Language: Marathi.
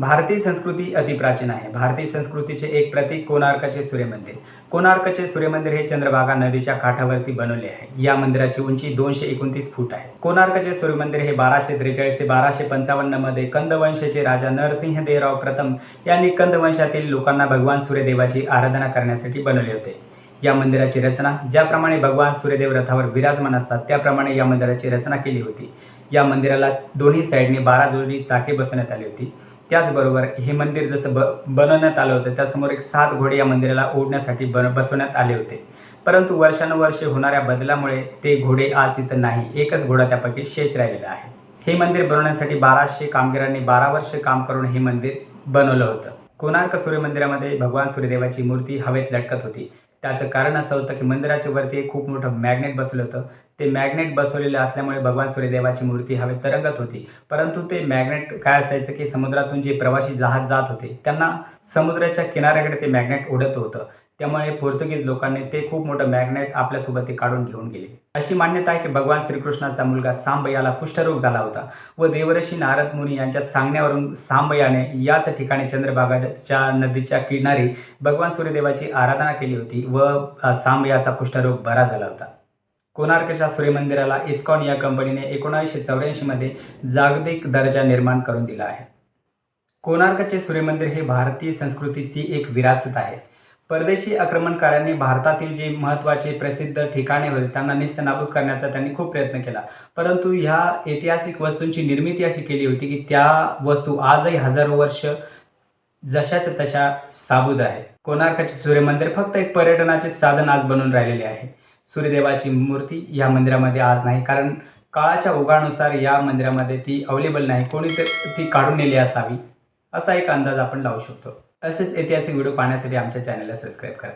भारतीय संस्कृती अतिप्राचीन आहे. भारतीय संस्कृतीचे एक प्रतीक कोणार्काचे सूर्यमंदिर. कोणार्कचे सूर्यमंदिर हे चंद्रभागा नदीच्या काठावरती बनवले आहे. या मंदिराची उंची दोनशे एकोणतीस फूट आहे. कोणार्कचे सूर्यमंदिर हे बाराशे त्रेचाळीस ते बाराशे पंचावन्नमध्ये कंदवंशाचे राजा नरसिंह देवराव प्रथम यांनी कंदवंशातील लोकांना भगवान सूर्यदेवाची आराधना करण्यासाठी बनवले होते. या मंदिराची रचना ज्याप्रमाणे भगवान सूर्यदेव रथावर विराजमान असतात त्याप्रमाणे या मंदिराची रचना केली होती. या मंदिराला दोन्ही साईडने बारा जोडी चाके बसवण्यात आली होती. त्याचबरोबर हे मंदिर जसं ब बनवण्यात आलं होतं त्यासमोर एक सात घोडे या मंदिराला ओढण्यासाठी बन बसवण्यात आले होते. परंतु वर्षानुवर्षे होणाऱ्या बदलामुळे ते घोडे आज तिथं नाही एकच घोडा त्यापैकी शेष राहिलेला आहे. हे मंदिर बनवण्यासाठी बाराशे कामगारांनी बारा वर्ष काम करून हे मंदिर बनवलं होतं. कोणार्क सूर्य मंदिरामध्ये भगवान सूर्यदेवाची मूर्ती हवेत लटकत होती. त्याचं कारण असं होतं की मंदिराच्या वरती एक खूप मोठं मॅग्नेट बसवलं होतं. ते मॅग्नेट बसवलेलं असल्यामुळे भगवान सूर्यदेवाची मूर्ती हवेत तरंगत होती. परंतु ते मॅग्नेट काय असायचं की समुद्रातून जे प्रवासी जहाज जात होते त्यांना समुद्राच्या किनाऱ्याकडे ते मॅग्नेट उडत होतं. त्यामुळे पोर्तुगीज लोकांनी ते खूप मोठं मॅग्नेट आपल्यासोबत ते काढून घेऊन गेले. अशी मान्यता आहे की भगवान श्रीकृष्णाचा मुलगा सांब याला कुष्ठरोग झाला होता व देवऋषी नारद मुनी यांच्या सांगण्यावरून सांब याने याच ठिकाणी चंद्रभागाच्या नदीच्या किनारी भगवान सूर्यदेवाची आराधना केली होती व सांब याचा कुष्ठरोग बरा झाला होता. कोणार्कच्या सूर्यमंदिराला इस्कॉन या कंपनीने एकोणावीसशे चौऱ्याऐंशीमध्ये जागतिक दर्जा निर्माण करून दिला आहे. कोणार्कचे सूर्यमंदिर हे भारतीय संस्कृतीची एक विरासत आहे. परदेशी आक्रमणकारांनी भारतातील जे महत्त्वाचे प्रसिद्ध ठिकाणे होते त्यांना निस्तनाबूत करण्याचा त्यांनी खूप प्रयत्न केला. परंतु ह्या ऐतिहासिक वस्तूंची निर्मिती अशी केली होती की त्या वस्तू आजही हजारो वर्ष जशाच्या तशा साबूद आहे कोणार्काचे सूर्यमंदिर फक्त एक पर्यटनाचे साधन आज बनून राहिलेले आहे. सूर्यदेवाची मूर्ती या मंदिरामध्ये आज नाही कारण काळाच्या ओघानुसार या मंदिरामध्ये ती अवेलेबल नाही. कोणी ती काढून नेली असावी असा एक अंदाज आपण लावू शकतो. असेच ऐतिहासिक व्हिडिओ पाहण्यासाठी आमच्या चॅनलला सबस्क्राईब करा.